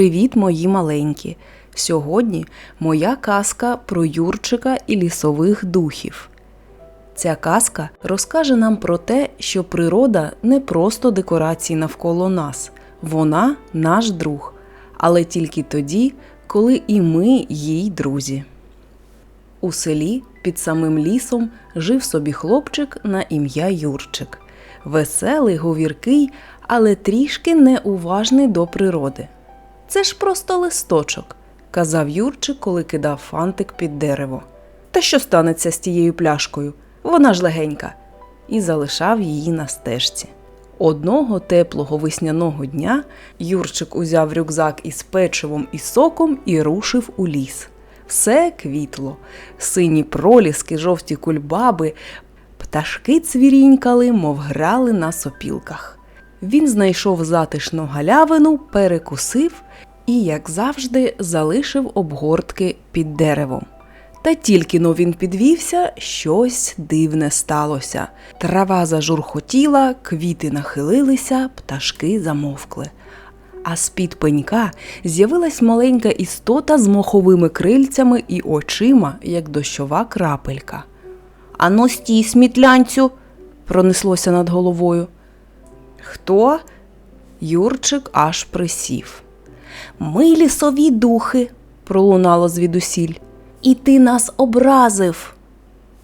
Привіт, мої маленькі! Сьогодні моя казка про Юрчика і лісових духів. Ця казка розкаже нам про те, що природа не просто декорації навколо нас, вона наш друг, але тільки тоді, коли і ми їй друзі. У селі під самим лісом жив собі хлопчик на ім'я Юрчик. Веселий, говіркий, але трішки неуважний до природи. Це ж просто листочок, казав Юрчик, коли кидав фантик під дерево. Та що станеться з тією пляшкою? Вона ж легенька. І залишав її на стежці. Одного теплого весняного дня Юрчик узяв рюкзак із печивом і соком і рушив у ліс. Все квітло, сині проліски, жовті кульбаби, пташки цвірінькали, мов грали на сопілках. Він знайшов затишну галявину, перекусив і, як завжди, залишив обгортки під деревом. Та тільки но він підвівся, щось дивне сталося. Трава зажурхотіла, квіти нахилилися, пташки замовкли. А з-під пенька з'явилась маленька істота з моховими крильцями і очима, як дощова крапелька. Ано стій, смітлянцю, пронеслося над головою. Хто? Юрчик аж присів. Ми лісові духи, пролунало звідусіль. І ти нас образив.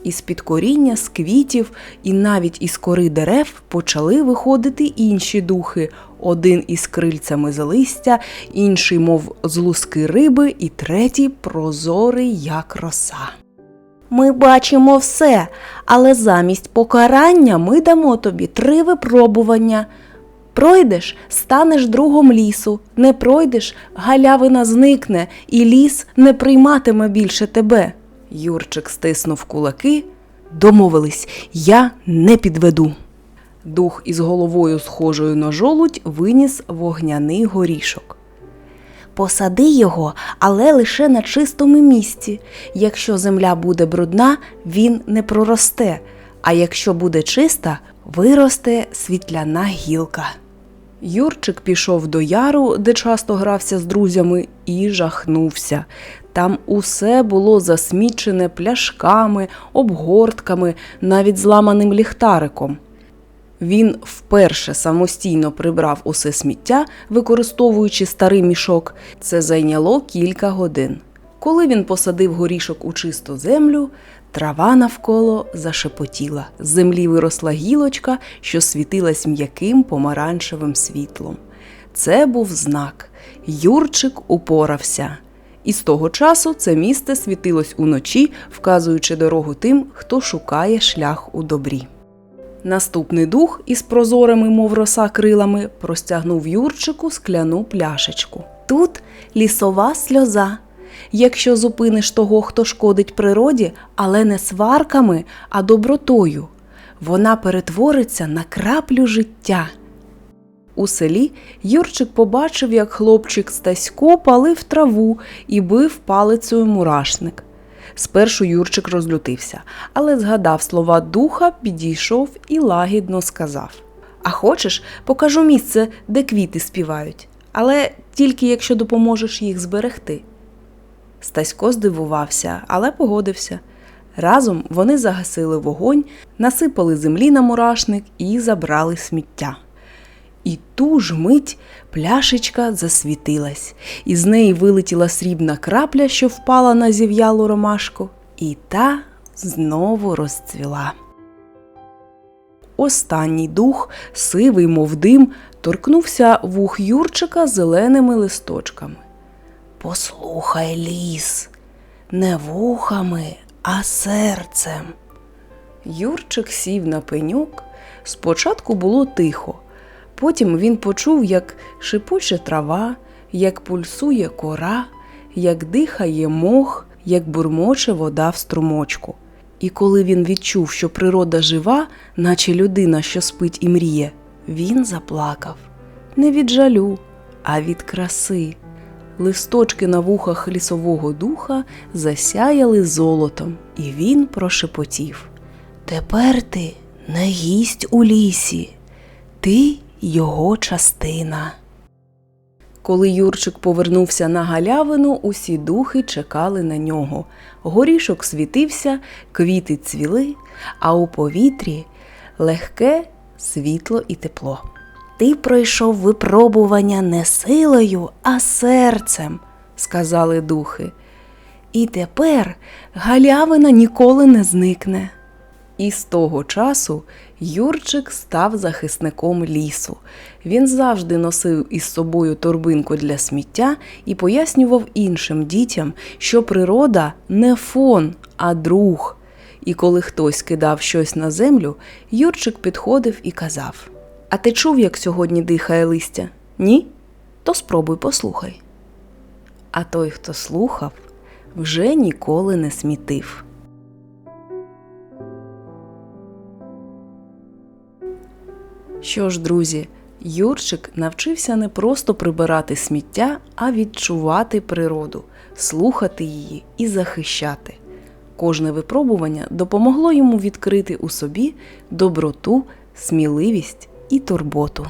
Із під коріння, з квітів і навіть із кори дерев почали виходити інші духи: один із крильцями з листя, інший, мов з луски риби, і третій прозорий, як роса. Ми бачимо все, але замість покарання ми дамо тобі три випробування. Пройдеш, станеш другом лісу, не пройдеш, галявина зникне, і ліс не прийматиме більше тебе. Юрчик стиснув кулаки. Домовились, я не підведу. Дух із головою, схожою на жолудь, виніс вогняний горішок. Посади його, але лише на чистому місці. Якщо земля буде брудна, він не проросте, а якщо буде чиста, виросте світляна гілка. Юрчик пішов до яру, де часто грався з друзями, і жахнувся. Там усе було засмічене пляшками, обгортками, навіть зламаним ліхтариком. Він вперше самостійно прибрав усе сміття, використовуючи старий мішок. Це зайняло кілька годин. Коли він посадив горішок у чисту землю, трава навколо зашепотіла. З землі виросла гілочка, що світилась м'яким помаранчевим світлом. Це був знак. Юрчик упорався. І з того часу це місце світилось уночі, вказуючи дорогу тим, хто шукає шлях у добрі. Наступний дух із прозорими, мов роса крилами, простягнув Юрчику скляну пляшечку. Тут лісова сльоза. Якщо зупиниш того, хто шкодить природі, але не сварками, а добротою, вона перетвориться на краплю життя. У селі Юрчик побачив, як хлопчик Стасько палив траву і бив палицею мурашник. Спершу Юрчик розлютився, але згадав слова духа, підійшов і лагідно сказав: А хочеш, покажу місце, де квіти співають, але тільки якщо допоможеш їх зберегти. Стасько здивувався, але погодився. Разом вони загасили вогонь, насипали землі на мурашник і забрали сміття. І ту ж мить пляшечка засвітилась, і з неї вилетіла срібна крапля, що впала на зів'ялу ромашку, і та знову розцвіла. Останній дух, сивий, мов дим, торкнувся вух Юрчика зеленими листочками. Послухай ліс, не вухами, а серцем. Юрчик сів на пеньок. Спочатку було тихо. Потім він почув, як шипуче трава, як пульсує кора, як дихає мох, як бурмоче вода в струмочку. І коли він відчув, що природа жива, наче людина, що спить і мріє, він заплакав не від жалю, а від краси. Листочки на вухах лісового духа засяяли золотом, і він прошепотів Тепер ти не гість у лісі, ти його частина. Коли Юрчик повернувся на галявину, усі духи чекали на нього. Горішок світився, квіти цвіли, а у повітрі легке світло і тепло. Ти пройшов випробування не силою, а серцем, сказали духи. І тепер галявина ніколи не зникне. І з того часу Юрчик став захисником лісу. Він завжди носив із собою торбинку для сміття і пояснював іншим дітям, що природа не фон, а друг. І коли хтось кидав щось на землю, Юрчик підходив і казав: А ти чув, як сьогодні дихає листя? Ні? То спробуй послухай. А той, хто слухав, вже ніколи не смітив. Що ж, друзі, Юрчик навчився не просто прибирати сміття, а відчувати природу, слухати її і захищати. Кожне випробування допомогло йому відкрити у собі доброту, сміливість і турботу.